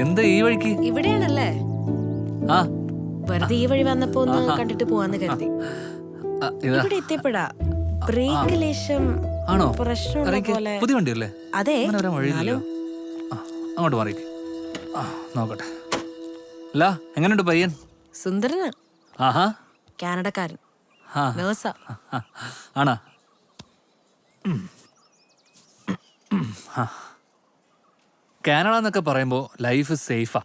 എന്താ ഈ വഴിക്ക്? ഇവിടെയാണല്ലേ? ആ. വെറുതെ ഈ വഴി വന്നപ്പോ ഒന്ന് കണ്ടിട്ട് പോവാന്ന് കരുതി. ഇവിടെ എത്തിയപ്പെടാ. ബ്രേക്ക് ലേശം ആണോ. പോലെ. പുതിയ വണ്ടിയല്ലേ? അതെ. അങ്ങോട്ട് മാറിക്ക്. നോക്കട്ടെ. അല്ല എങ്ങനെയുണ്ട് പയ്യൻ? സുന്ദരന്. ആഹാ. കാനഡക്കാരൻ. ആണോ. കാനഡ എന്നൊക്കെ പറയുമ്പോൾ ലൈഫ് സേഫാ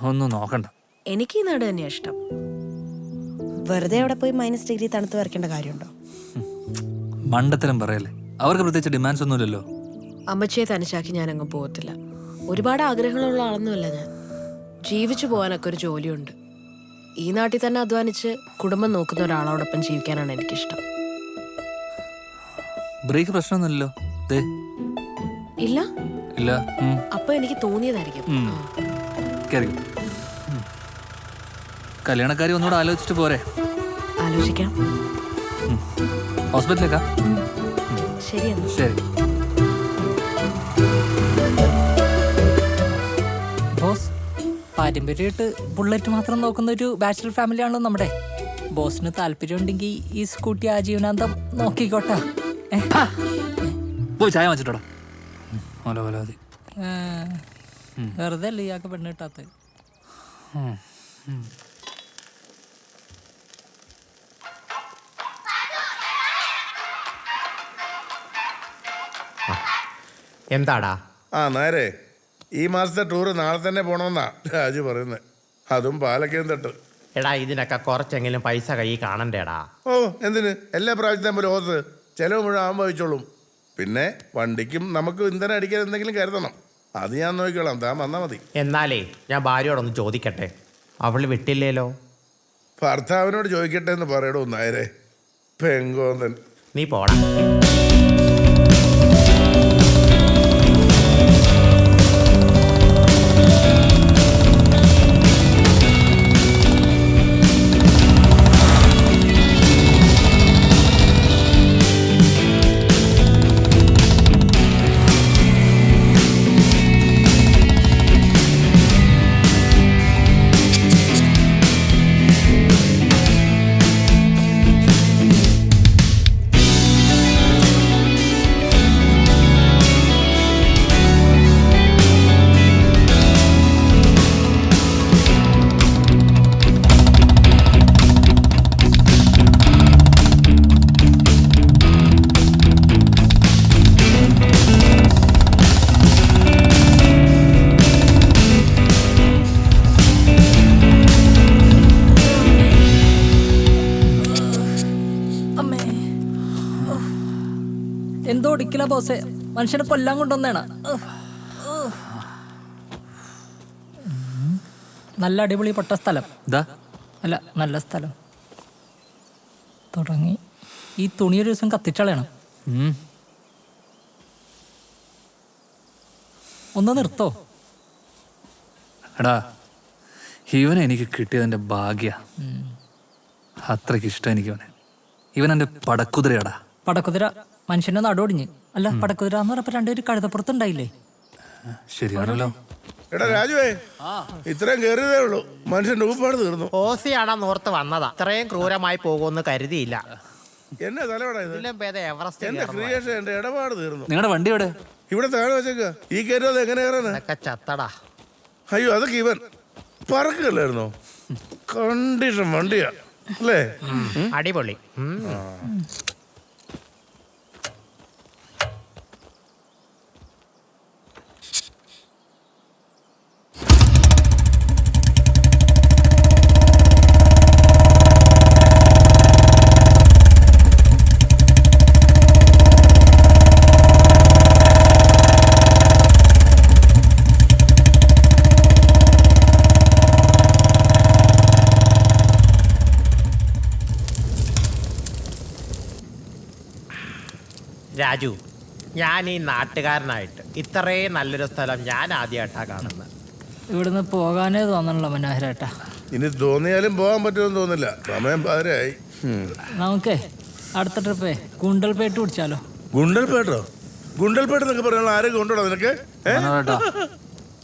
ഒന്നും നോക്കണ്ട. എനിക്ക് ഈ നാട് തന്നെയാ ഇഷ്ടം. വെറുതെ അവിടെ പോയി മൈനസ് ഡിഗ്രി തണുത്ത് വരയ്ക്കേണ്ട കാര്യമുണ്ടോ? മണ്ടത്തരം പറയല്ലേ? അവർക്ക് പ്രത്യേകിച്ച് ഡിമാൻഡ്സ് ഒന്നുമില്ലല്ലോ? അമ്മച്ചിയെ തനിച്ചാക്കി ഞാൻ അങ്ങ് പോകത്തില്ല. ഒരുപാട് ആഗ്രഹങ്ങളുള്ള ആളൊന്നുമല്ല ഞാൻ. ജീവിച്ചു പോകാനൊക്കെ ഒരു ജോലിയുണ്ട്. ഈ നാട്ടിൽ തന്നെ അധ്വാനിച്ച് കുടുംബം നോക്കുന്ന ഒരാളോടൊപ്പം ജീവിക്കാനാണ് എനിക്കിഷ്ടം. ബ്രേക്ക് പ്രശ്നമൊന്നുമില്ലല്ലോ? ഇല്ല? ഇല്ല. അപ്പൊ എനിക്ക് തോന്നിയതായിരിക്കും. ഉം. കല്യാണക്കാരി ഒന്നുകൂടെ ആലോചിച്ചിട്ട് പോരെ. ആലോചിക്കാം. ഹോസ്പിറ്റലേക്കാ ശരി ശരി. ബോസ് പാരമ്പര്യമായിട്ട് ബുള്ളറ്റ് മാത്രം നോക്കുന്ന ഒരു ബാച്ചിലർ ഫാമിലി ആണല്ലോ നമ്മുടെ. ബോസിന് താല്പര്യം ഉണ്ടെങ്കിൽ ഈ സ്കൂട്ടി ആജീവനാന്തം നോക്കിക്കോട്ടെ? പോയി ചായ വെച്ചിട്ടോടാ ഓല ഓല മതി. വെറുതെ അല്ലേ ഇയാൾക്ക് പെണ്ണ് കിട്ടാത്തത്? എന്താടാ? ആ നേരെ. ഈ മാസത്തെ ടൂറ് നാളെ തന്നെ പോണമെന്നാ രാജു പറയുന്നത് അതും പാലക്കയം തട്ട്. എടാ ഇതിനൊക്കെ കുറച്ചെങ്കിലും പൈസ കൈ കാണണ്ടേടാ. ഓ എന്തിന്? എല്ലാ പ്രാവശ്യത്തെ പോലെ ഓസ് ചെലവ് മുഴുവൻ ആകുമ്പോൾ വഹിച്ചോളും പിന്നെ വണ്ടിക്കും നമുക്ക് ഇന്ധനം അടിക്കാൻ എന്തെങ്കിലും കരുതണം. അത് ഞാൻ നോക്കിക്കോളാം. താൻ വന്നാൽ മതി. എന്നാലേ ഞാൻ ഭാര്യയോടൊന്ന് ചോദിക്കട്ടെ? അവൾ വിട്ടില്ലേലോ? ഭർത്താവിനോട് ചോദിക്കട്ടെ എന്ന് പറയടോ നേരെ പെങ്കോന്തൻ. നീ പോടാ. എന്തോ ഒടിക്കല ബോസെ. മനുഷ്യനെ കൊല്ലാൻ കൊണ്ടുവന്നേണ. നല്ല അടിപൊളി പൊട്ട സ്ഥലം. അല്ല നല്ല സ്ഥലം. തുടങ്ങി. ഈ തുണി ഒരു ദിവസം കത്തിച്ചളയണം. ഒന്ന് നിർത്തോ. എടാ ഇവനെ എനിക്ക് കിട്ടിയതിന്റെ ഭാഗ്യ. അത്രയ്ക്ക് ഇഷ്ടം എനിക്ക് ഇവനെ ഇവൻ എന്റെ പടക്കുതിരയാടാ. പടക്കുതിര. മനുഷ്യന്റെ നടുവൊടിഞ്ഞ് അല്ല പടക്കുതിര എന്ന് പറഞ്ഞപ്പോ രണ്ടുപേര് കഴുതപ്പുറത്തുണ്ടായില്ലേ? ശരിയാണല്ലോ. എടാ രാജുവേ ഇത്രയും കയറിയതേ ഉള്ളൂ. മനുഷ്യന്റെ ഉപ്പാട് തീർന്നു. ഓസിയാണെന്ന് നോർത്ത് വന്നതാ. ഇത്രയും ക്രൂരമായി പോകുമെന്ന് കരുതിയില്ല. എന്നെ തലവടാ ഇത്? ഇതിലും ഭേദം എവറസ്റ്റ് എന്റെ കയറുന്നതാ. ക്രിയേഷൻ എന്റെ ഇടപാട് തീർന്നു. നിങ്ങളുടെ വണ്ടി എവിടെ? ഇവിടെ താഴെ വെച്ചേക്ക. ഈ കയറിയത് എങ്ങനെ കയറാനാ? ഇതൊക്കെ ചത്തടാ. അയ്യോ അതൊക്കെ ഇവൻ. പറക്കല്ലായിരുന്നോ കണ്ടീഷൻ വണ്ടിയാ. അല്ലേ? അടിപൊളി. ഉം. രാജു ഞാൻ ഈ നാട്ടുകാരനായിട്ട് ഇത്രയും നല്ലൊരു സ്ഥലം ഞാൻ ആദ്യമായിട്ടാ കാണുന്നത് ഇവിടുന്ന് പോകാനേ തോന്നണല്ലോ മനോഹരേട്ടാ. ഇനി തോന്നിയാലും പോകാൻ പറ്റുമെന്ന് തോന്നില്ല. സമയം പാതിരായി നമുക്കേ അടുത്ത ട്രിപ്പേ ഗുണ്ടൽപേട്ട് പിടിച്ചാലോ? ഗുണ്ടൽപേട്ടോ? ഗുണ്ടൽപേട്ട് എന്നൊക്കെ പറയാനുള്ള ആരും കൊണ്ടുവിടാ നിനക്ക്? ഏ? മനോരേട്ടാ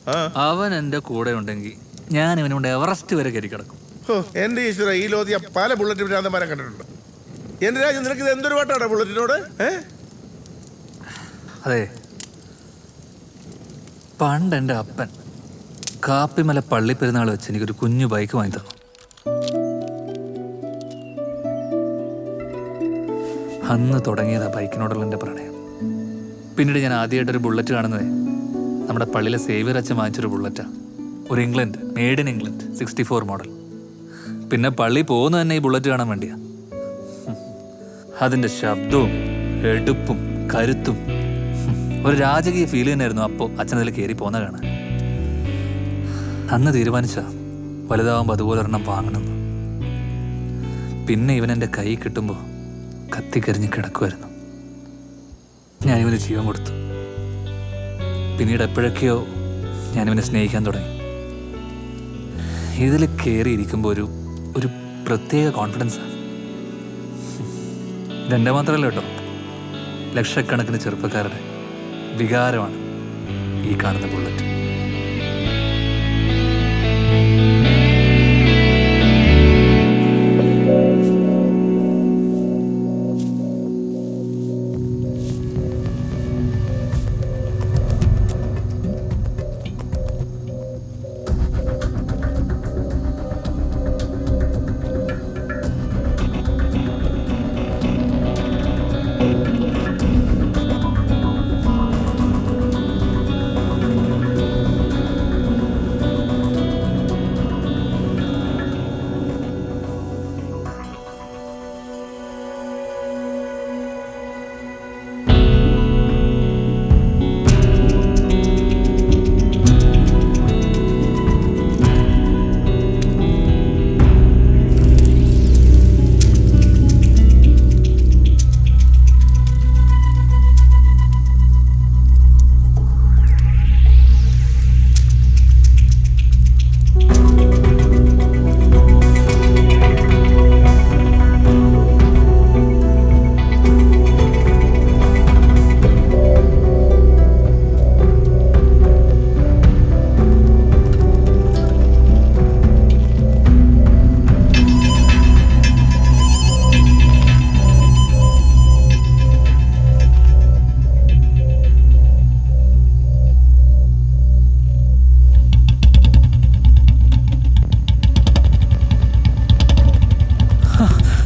ആ. അവൻ എന്റെ കൂടെ ഉണ്ടെങ്കിൽ ഞാൻ ഇവനുകൊണ്ട് എവറസ്റ്റ് വരെ കയറി കിടക്കും. ഹോ, എന്റെ ഈശ്വര ഈ ലോകത്ത് ഞാൻ പല ബുള്ളറ്റ് ഭ്രാന്തന്മാരെ കണ്ടിട്ടുണ്ട്. എന്റെ രാജ്യം നിനക്ക് ഇത് എന്തൊരു പാട്ടാണ് ബുള്ളറ്റിനോട് ഏ? അതെ. പണ്ട് എന്റെ അപ്പൻ കാപ്പിമല പള്ളി പെരുന്നാൾ വെച്ച് എനിക്കൊരു കുഞ്ഞു ബൈക്ക് വാങ്ങി തന്നു. അന്ന് തുടങ്ങിയതാ ബൈക്കിനോടുള്ള എന്റെ പ്രണയം. പിന്നീട് ഞാൻ ആദ്യമായിട്ടൊരു ബുള്ളറ്റ് കാണുന്നതേ. നമ്മുടെ പള്ളിയിലെ സേവിയർ അച്ഛൻ വാങ്ങിച്ചൊരു ബുള്ളറ്റാണ് ഒരു England made in England sixty four model പിന്നെ പള്ളി പോകുന്ന തന്നെ ഈ ബുള്ളറ്റ് കാണാൻ വേണ്ടിയാ. അതിന്റെ ശബ്ദവും എടുപ്പും കരുത്തും ഒരു രാജകീയ ഫീൽ തന്നെയായിരുന്നു അപ്പോൾ അച്ഛൻ അതിൽ കയറി പോകുന്ന കാണാൻ. അന്ന് തീരുമാനിച്ച വലുതാവുമ്പോൾ അതുപോലെ ഒരെണ്ണം വാങ്ങണമെന്ന് പിന്നെ ഇവൻ എന്റെ കൈ കിട്ടുമ്പോൾ കത്തിക്കരിഞ്ഞ് കിടക്കുമായിരുന്നു ഞാൻ ഇവന് ജീവൻ കൊടുത്തു. പിന്നീട് എപ്പോഴൊക്കെയോ ഞാൻ ഇവനെ സ്നേഹിക്കാൻ തുടങ്ങി. ഇതിൽ കയറിയിരിക്കുമ്പോൾ ഒരു ഒരു പ്രത്യേക കോൺഫിഡൻസാണ് ഇതെന്റെ മാത്രമല്ല കേട്ടോ. ലക്ഷക്കണക്കിന് ചെറുപ്പക്കാരുടെ വികാരമാണ് ഈ കാണുന്ന ബുള്ളറ്റ്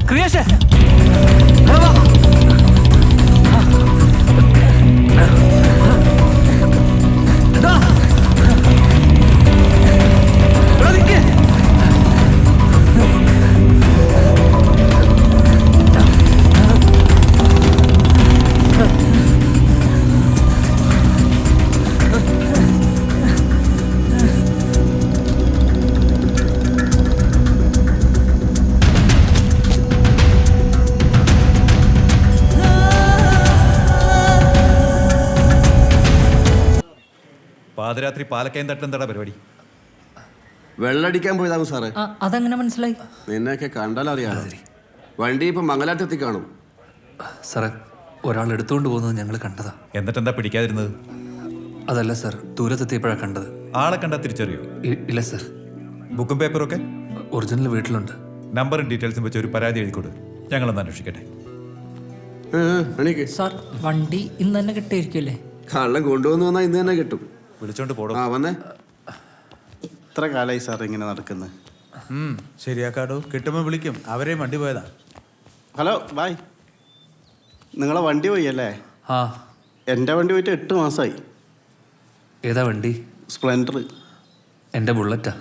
ക്രിയേഷൻ പാതിരാത്രി പാലക്കയം തട്ടെന്താടാ പരിപാടി? വെള്ളടിക്കാൻ പോയതാകും സാറേ. ആ അതെങ്ങനെ മനസ്സിലായി? നിന്നെയൊക്കെ കണ്ടാൽ അറിയാം വണ്ടി ഇപ്പൊ എത്തി കാണും. സാറേ ഒരാൾ എടുത്തുകൊണ്ട് പോകുന്നത് ഞങ്ങൾ കണ്ടതാ. എന്നിട്ട് എന്താ പിടിക്കാതിരുന്നത്? അതല്ല സാർ ദൂരത്തെത്തിയപ്പോഴാണ് കണ്ടത്. ആളെ കണ്ടാ തിരിച്ചറിയോ? ഇ- ഇല്ല സാർ. ബുക്കും പേപ്പറും ഒക്കെ ഒറിജിനൽ വീട്ടിലുണ്ട്. നമ്പറും ഡീറ്റെയിൽസും വെച്ച് ഒരു പരാതി എഴുതിക്കൊടു. ഞങ്ങളൊന്ന് അന്വേഷിക്കട്ടെ. ഏ, ഏ, എണീക്ക്. സാർ വണ്ടി ഇന്ന് തന്നെ കിട്ടിയിരിക്കുമല്ലേ കള്ളം കൊണ്ടുവന്നു വന്നാൽ ഇന്ന് തന്നെ കിട്ടും. വിളിച്ചോണ്ട് പോടും. ആ വന്നേ. ഇത്ര കാലമായി സാർ ഇങ്ങനെ നടക്കുന്നത് ശരിയാക്കാടോ. കിട്ടുമ്പോൾ വിളിക്കും. അവരെയും വണ്ടി പോയതാ. Hello bye. നിങ്ങളെ വണ്ടി പോയി അല്ലേ ആ. എന്റെ വണ്ടി പോയിട്ട് എട്ട് മാസമായി ഏതാ വണ്ടി? സ്പ്ലെൻഡർ എന്റെ ബുള്ളറ്റാ.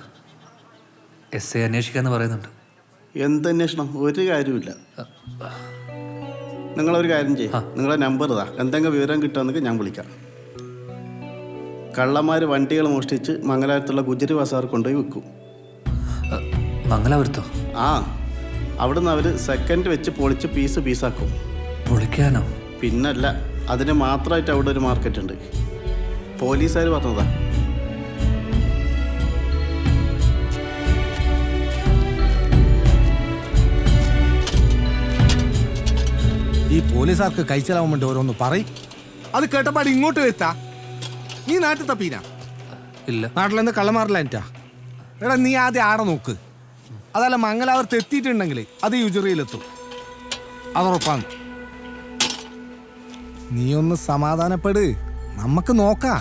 എസ് ഐ അന്വേഷിക്കാന്ന് പറയുന്നുണ്ട്. എന്ത് അന്വേഷണം ഒരു കാര്യമില്ല നിങ്ങളൊരു കാര്യം ചെയ്യും. നിങ്ങളെ നമ്പർ ഇതാ. എന്തെങ്കിലും വിവരം കിട്ടുമെന്നൊക്കെ ഞാൻ വിളിക്കാം. കള്ളന്മാർ വണ്ടികൾ മോഷ്ടിച്ച് മംഗലാപുരത്തുള്ള ഗുജറി ബസാർ കൊണ്ടുപോയി വിൽക്കും. മംഗലാപുരത്തോ? ആ അവിടുന്ന് അവർ സെക്കൻഡ് വെച്ച് പൊളിച്ച് പീസ് പീസാക്കും പൊളിക്കാനോ? പിന്നല്ല അതിന് മാത്രമായിട്ട് അവിടെ ഒരു മാർക്കറ്റ് ഉണ്ട്. പോലീസുകാർ പറഞ്ഞതാ. ഈ പോലീസുകാർക്ക് കൈച്ചലാവുമ്പോൾ വേണ്ടി ഓരോന്ന് പറയും. അത് കേട്ടപ്പാട് ഇങ്ങോട്ട് വരുത്താ നീ നാട്ടിൽ തപ്പീന ഇല്ല നാട്ടിൽ നിന്ന് കള്ളമാറില്ലാറ്റാ എടാ നീ ആദ്യം ആടെ നോക്ക് അതല്ല മംഗലാപുരത്ത് എത്തിയിട്ടുണ്ടെങ്കിൽ അത് യുജറിയിലെത്തും അതുറപ്പാണ് നീ ഒന്ന് സമാധാനപ്പെട് നമുക്ക് നോക്കാം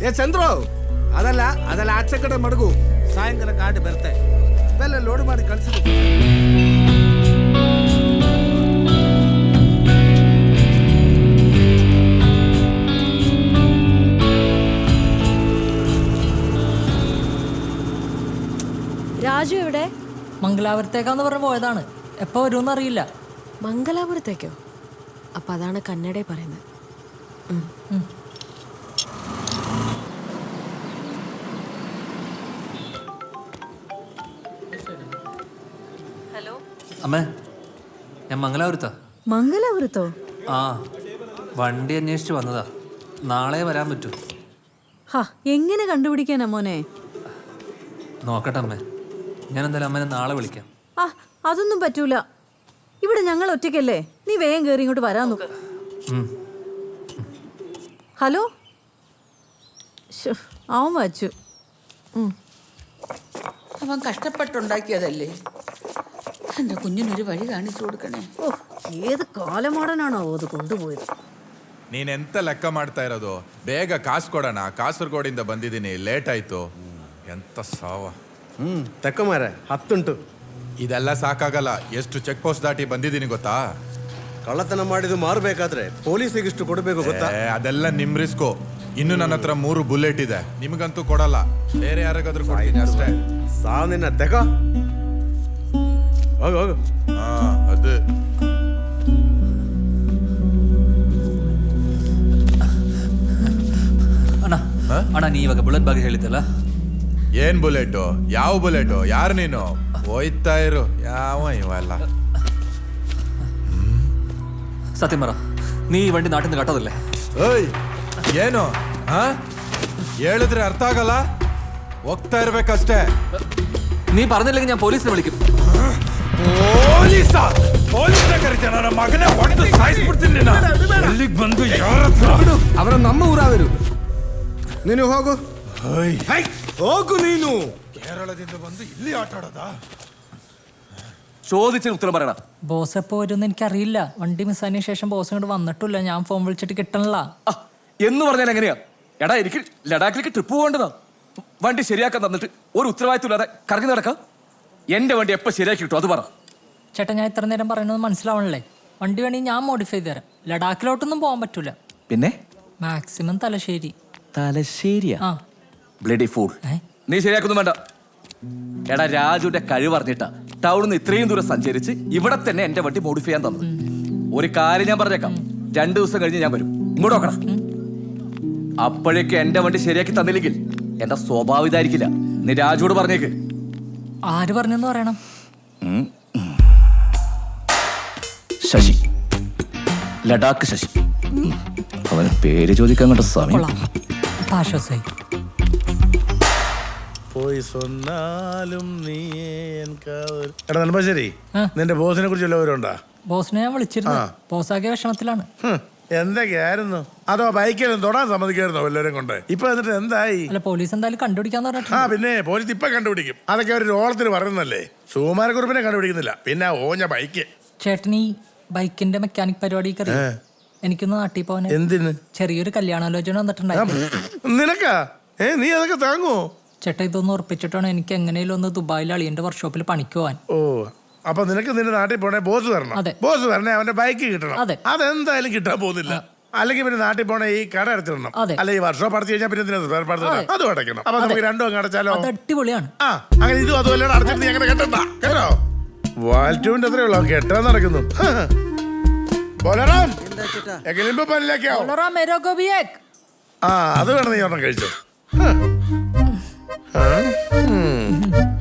ಏ ಚಂದ್ರು ಅದಲ್ಲ ಅದಲ್ಲ ಆಚೆ ಕಡೆ ಮಡಗು ಸಾಯಂಕಾಲ ಗಾಡಿ ಬರುತ್ತೆ ಬೆಲ್ಲ ಲೋಡ್ ಮಾಡಿ ಕಳ್ಸಿದ್ರು രാജു എവിടെ? മംഗലാപുരത്തേക്കാന്ന് പറഞ്ഞ് പോയതാണ്. എപ്പോ വരുമെന്ന് അറിയില്ല. മംഗലാപുരത്തേക്കോ? അപ്പൊ അതാണ് കന്നഡ പറയുന്നത്. ഹലോ? അമ്മേ ഞാൻ മംഗലാപുരത്താ. മംഗലാപുരത്തോ? ആ വണ്ടി അന്വേഷിച്ച് വന്നതാ. നാളെ വരാൻ പറ്റൂ. ഹാ എങ്ങനെ കണ്ടുപിടിക്കാനാ മോനെ? നോക്കട്ടെ അമ്മേ. ഞാൻ എന്തായാലും അമ്മനെ നാളെ വിളിക്കാം. ആ അതൊന്നും പറ്റൂല. ഇവിടെ ഞങ്ങൾ ഒറ്റയ്ക്കല്ലേ? നീ വേഗം കയറി ഇങ്ങോട്ട് വരാൻ നോക്ക്. ഹലോ? അവൻ വച്ചു. അവൻ കഷ്ടപ്പെട്ടുണ്ടാക്കിയതല്ലേ? എന്റെ കുഞ്ഞിനൊരു വഴി കാണിച്ചു കൊടുക്കണേ. ഓ ഏത് കാലമോടനാണോ അത് കൊണ്ടുപോയത്? നീ എന്ത ಲೆಕ್ಕ ಮಾಡ್ತಾ ಇರೋದು ಬೇಗ ಕಾಸು ಕೊಡೋಣ ಕಾಸರಗೋಡಿಂದ ലേറ്റ് ആയിത്തോ എന്താ ಎಂತ ಹ್ಞೂ ಮಾರ ಹತ್ತುಂಟು. ಇದೆಲ್ಲ ಸಾಕಾಗಲ್ಲ ಎಷ್ಟು ಚೆಕ್ ಪೋಸ್ಟ್ ದಾಟಿ ಬಂದಿದ್ದೀನಿ ಗೊತ್ತಾ? ಕಳ್ಳತನ ಮಾಡಿದ್ದು ಮಾರಬೇಕಾದ್ರೆ ಪೊಲೀಸಿಗೆ ಇಷ್ಟು ಕೊಡಬೇಕು ಗೊತ್ತಾ? ಏ, ಅದೆಲ್ಲ ನಿಮ್ ರಿಸ್ಕು ಇನ್ನು ನನ್ನ ಹತ್ರ ಮೂರು ಬುಲೆಟ್ ಇದೆ. ನಿಮಗಂತೂ ಕೊಡಲ್ಲ. ಬೇರೆ ಯಾರಿಗಾದ್ರೂ ಕೊಡ್ತೀನಿ ಅಷ್ಟೇ. ಸಾವಿನ ತೆಗ. ತೆಕ ಹೋಗು ಹೋಗು. ಹಾ ಅದು. ಅಣ್ಣ ಅಣ್ಣ ನೀ ಇವಾಗ ಬುಲೆಟ್ ಬಗ್ಗೆ ಹೇಳಿದ್ದಲ್ಲ? ಏನ್ ಬುಲೆಟು ಯಾವ ಬುಲೆಟು ಯಾರು ನೀನು ಹೋಯ್ತಾ ಇರು ಯಾವ ಇವೆಲ್ಲ സത്യം പറ നീ ഈ വണ്ടി നാട്ടിൽ നിന്ന് കട്ടതല്ലേ ಓಯ್ ಏನು ಹಾ ಹೇಳಿದ್ರೆ ಅರ್ಥ ಆಗಲ್ಲ ಹೋಗ್ತಾ ಇರ್ಬೇಕಷ್ಟೇ നീ പറഞ്ഞില്ലെങ്കിൽ ഞാൻ പോലീസിനെ വിളിക്കും ಪೊಲೀಸ ಪೊಲೀಸ ಕರಿತ ನನ್ನ ಮಗನೇ ಹೊಡೆದು ಸಾಯಿಸ್ಬಿಡ್ತೀನಿ ಅಲ್ಲಿಗೆ ಬಂದು ಯಾರ ಹತ್ರ ಅವರ ನಮ್ಮ ಊರ ಅವರು ನೀನು ಹೋಗು ಹೈ, ಹೋಗು ನೀನು ಕೇರಳದಿಂದ ಬಂದು ಇಲ್ಲಿ ಆಟ ಆಡೋದಾ ചോദിച്ചതിന് ഉത്തരം പറയണം ബോസ് എപ്പോ വരുമെന്ന് എനിക്കറിയില്ല വണ്ടി മിസ്സായതിനു ശേഷം ബോസ് ഇങ്ങോട്ട് വന്നിട്ടില്ല ഞാൻ ഫോൺ വിളിച്ചിട്ട് കിട്ടണില്ല എന്ന് പറഞ്ഞാൽ എങ്ങനെയാ എടാ എനിക്ക് ലഡാക്കിലേക്ക് ട്രിപ്പ് പോകേണ്ടതാ വണ്ടി ശരിയാക്കാൻ തന്നിട്ട് ഒരു ഉത്തരവാദിത്വം ഇല്ലാതെ കറങ്ങി നടക്കാം എന്റെ വണ്ടി എപ്പോ ശരിയാക്കി കിട്ടും അത് പറ ചേട്ടാ ഞാൻ ഇത്ര നേരം പറയുന്നത് മനസ്സിലാവണല്ലേ വണ്ടി വേണമെങ്കിൽ ഞാൻ മോഡിഫൈ ചെയ്ത് തരാം ലഡാക്കിലോട്ടൊന്നും പോകാൻ പറ്റൂല പിന്നെ മാക്സിമം തലശ്ശേരി തലശ്ശേരിയാ ആ ബ്ലഡി ഫൂൾ നീ ശരിയാക്കുന്നു വേണ്ട. എടാ രാജുവിന്റെ കഴിവ് പറഞ്ഞിട്ടാ ടൗണിൽ നിന്ന് ഇത്രയും ദൂരം സഞ്ചരിച്ച് ഇവിടെ തന്നെ എന്റെ വണ്ടി മോഡിഫൈ ചെയ്യാൻ തന്നത്. ഒരു കാര്യം ഞാൻ പറഞ്ഞേക്കാം. രണ്ടു ദിവസം കഴിഞ്ഞ് ഞാൻ വരും. ഇങ്ങോട്ട് നോക്കണം. അപ്പോഴേക്ക് എന്റെ വണ്ടി ശരിയാക്കി തന്നില്ലെങ്കിൽ എന്റെ സ്വഭാവം ഇതായിരിക്കില്ല. നീ രാജുവോട് പറഞ്ഞേക്ക്. ആര് പറഞ്ഞെന്ന് പറയണം? ശശി. ലഡാക്ക് ശശി. അവന് പേര് ചോദിക്കാൻ കണ്ട സമയം. ആശ്വാസമായി പോയി സ്വന്നാലും നീ. എടാ നെടുമ്പാശ്ശേരി. നിന്റെ ബോസിനെ കുറിച്ച് എല്ലാവരുണ്ടാ ബോസിനെ ഞാൻ വിളിച്ചിരുന്നു. ബോസാക്കിയ വിഷമത്തിലാണ്. എന്തൊക്കെയായിരുന്നു? അതോ ബൈക്കിലും തൊടാൻ സമ്മതിക്കായിരുന്നോ എല്ലാവരും കൊണ്ട്? ഇപ്പൊ എന്നിട്ട് എന്തായി? അല്ല പോലീസ് എന്തായാലും കണ്ടുപിടിക്കാന്ന് ആ പിന്നെ പോലീസ് ഇപ്പൊ കണ്ടുപിടിക്കും. അതൊക്കെ ഒരു ഓളത്തിൽ പറയുന്നല്ലേ സുകുമാരക്കുറിപ്പിനെ കണ്ടുപിടിക്കുന്നില്ല. പിന്നെ ഓഞ്ഞ ബൈക്ക്. ചേട്ടനി ബൈക്കിന്റെ മെക്കാനിക് പരിപാടി എനിക്കൊന്ന് നാട്ടിൽ പോകാൻ എന്തിന്? ചെറിയൊരു കല്യാണാലോചന വന്നിട്ടുണ്ടായിരുന്നു. നിനക്കാ? ഏ നീ അതൊക്കെ താങ്ങോ ചേട്ടാ ഇതൊന്ന് ഉറപ്പിച്ചിട്ടാണ് എനിക്ക് എങ്ങനെയും ഒന്ന് ദുബായിൽ അളിയന്റെ വർക്ക്ഷോപ്പിൽ പണിക്ക് പോവാൻ? ഓ അപ്പൊ നിനക്ക് നിന്റെ നാട്ടിൽ പോണേ ബോസ് തരണം അതെ. ബോസ് തരണേ അവന്റെ ബൈക്ക് കിട്ടണം. അതെ. അതെന്തായാലും കിട്ടാൻ പോകുന്നില്ല. അല്ലെങ്കിൽ പിന്നെ നാട്ടിൽ പോണേ ഈ കട അടച്ചിടണം. അതെ. അല്ലെ ഈ വർഷം അടച്ചു കഴിഞ്ഞാൽ പിന്നെ എന്തിനാ? അതും. അടയ്ക്കണം. അപ്പൊ നമുക്ക് രണ്ടും അങ്ങ് അടച്ചാലോ? അത് അടിപൊളിയാണ്. ആ അങ്ങനെ ഇതും അതുപോലെ അടച്ചിട്ട് നീ അങ്ങനെ കെട്ടണ്ട. കേട്ടോ? വാൽറ്റൂവിന്റെ അത്രയുള്ളൂ കെട്ടാൻ നടക്കുന്നു. ബോലറാം എങ്കിലും പല്ലിലേക്കാവും ബോളറാ, മേരോ ആ അത് വേണം നീ ഒരെണ്ണം കഴിച്ചോ. ഹ്. Huh? Hmm.